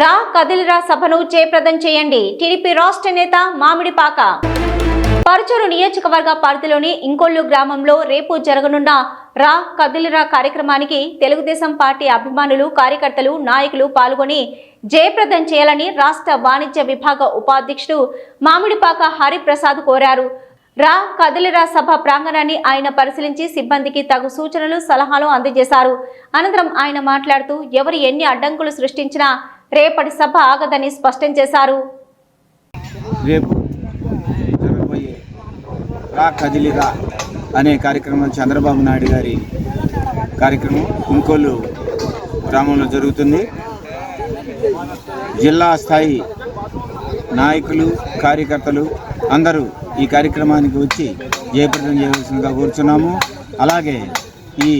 రా కదిలిరా సభను జయప్రదం చేయండి. టీడీపీ రాష్ట్ర నేత మామిడిపాక. పరుచూరు నియోజకవర్గ పరిధిలోని ఇంకొల్లు గ్రామంలో రేపు జరగనున్న రా కదిలిరా కార్యక్రమానికి తెలుగుదేశం పార్టీ అభిమానులు కార్యకర్తలు నాయకులు పాల్గొని జయప్రదం చేయాలని రాష్ట్ర వాణిజ్య విభాగ ఉపాధ్యక్షుడు మామిడిపాక హరిప్రసాద్ కోరారు. రా కదిలిరా సభ ప్రాంగణాన్ని ఆయన పరిశీలించి సిబ్బందికి తగు సూచనలు సలహాలు అందజేశారు. అనంతరం ఆయన మాట్లాడుతూ ఎవరు ఎన్ని అడ్డంకులు సృష్టించినా రేపటి సభ ఆగదని స్పష్టం చేశారు. రేపు జరగబోయే రా కదిలిరా అనే కార్యక్రమం చంద్రబాబు నాయుడు గారి కార్యక్రమం ఇంకోళ్ళు గ్రామంలో జరుగుతుంది. జిల్లా స్థాయి నాయకులు కార్యకర్తలు అందరూ ఈ కార్యక్రమానికి వచ్చి జయప్రదం చేయవలసిందిగా కోరుచున్నాము. అలాగే ఈ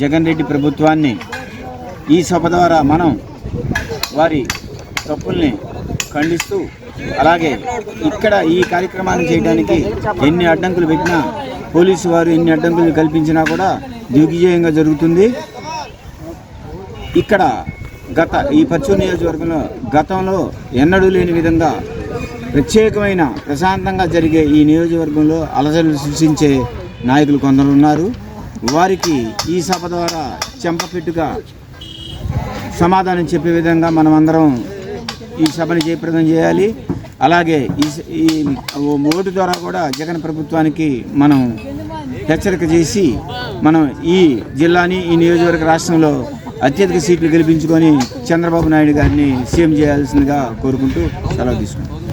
జగన్ రెడ్డి ప్రభుత్వాన్ని ఈ సభ ద్వారా మనం వారి తప్పుల్ని ఖండిస్తూ అలాగే ఇక్కడ ఈ కార్యక్రమాన్ని చేయడానికి ఎన్ని అడ్డంకులు పెట్టినా పోలీసు వారు ఎన్ని అడ్డంకులు కల్పించినా కూడా దిగ్విజయంగా జరుగుతుంది. ఇక్కడ గత ఈ పచ్చూరు నియోజకవర్గంలో గతంలో ఎన్నడూ లేని విధంగా ప్రత్యేకమైన ప్రశాంతంగా జరిగే ఈ నియోజకవర్గంలో అలసలు సృష్టించే నాయకులు కొందరు ఉన్నారు. వారికి ఈ సభ ద్వారా చెంపపెట్టుగా సమాధానం చెప్పే విధంగా మనం అందరం ఈ సభని జయప్రదం చేయాలి. అలాగే ఈ ఈ ఓటు ద్వారా కూడా జగన్ ప్రభుత్వానికి మనం హెచ్చరిక చేసి మనం ఈ జిల్లాని ఈ నియోజకవర్గ రాష్ట్రంలో అత్యధిక సీట్లు గెలిపించుకొని చంద్రబాబు నాయుడు గారిని సీఎం చేయాల్సిందిగా కోరుకుంటూ సెలవు తీసుకుంటాం